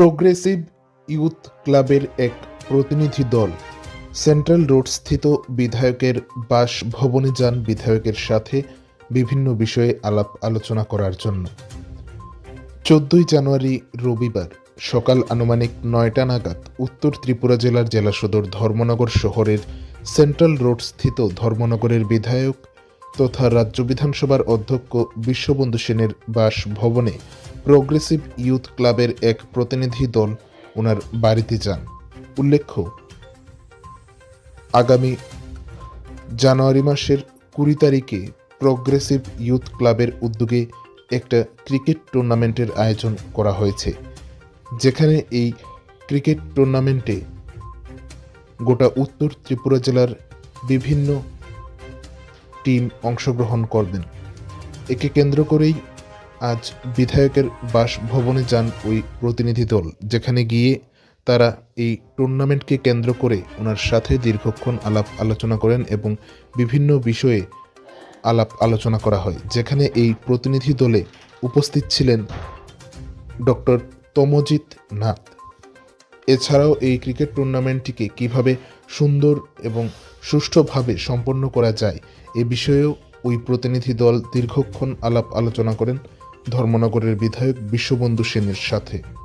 Progressive youth ক্লাবের এক প্রতিনিধি দল সেন্ট্রাল রোড স্থিত বিধায়কের বাসভবনে যান বিধায়কের সাথে বিভিন্ন বিষয়ে আলাপ আলোচনা করার জন্য। চোদ্দই জানুয়ারি রবিবার সকাল আনুমানিক নয়টা নাগাদ উত্তর ত্রিপুরা জেলার জেলা সদর ধর্মনগর শহরের সেন্ট্রাল রোড স্থিত ধর্মনগরের বিধায়ক তথা রাজ্য বিধানসভার অধ্যক্ষ বিশ্ববন্ধু সেনের বাসভবনে প্রোগ্রেসিভ ইউথ ক্লাবের এক প্রতিনিধি দল ওনার বাড়িতে যান। উল্লেখ্য, আগামী জানুয়ারি মাসের কুড়ি তারিখে প্রোগ্রেসিভ ইউথ ক্লাবের উদ্যোগে একটা ক্রিকেট টুর্নামেন্টের আয়োজন করা হয়েছে। যেখানে এই ক্রিকেট টুর্নামেন্টে গোটা উত্তর ত্রিপুরা জেলার বিভিন্ন টিম অংশগ্রহণ করবেন। একে কেন্দ্র করেই আজ বিধায়কের বাসভবনে যান ওই প্রতিনিধি দল, যেখানে গিয়ে তারা এই টুর্নামেন্টকে কেন্দ্র করে ওনার সাথে দীর্ঘক্ষণ আলাপ আলোচনা করেন এবং বিভিন্ন বিষয়ে আলাপ আলোচনা করা হয়। যেখানে এই প্রতিনিধি দলে উপস্থিত ছিলেন ডক্টর তমজিৎ নাথ। এছাড়াও এই ক্রিকেট টুর্নামেন্টটিকে কীভাবে সুন্দর এবং সুষ্ঠুভাবে সম্পন্ন করা যায়। এ বিষয়েও ওই প্রতিনিধি দল দীর্ঘক্ষণ আলাপ আলোচনা করেন ধর্মনগরের বিধায়ক বিশ্ববন্ধু সেনের সাথে।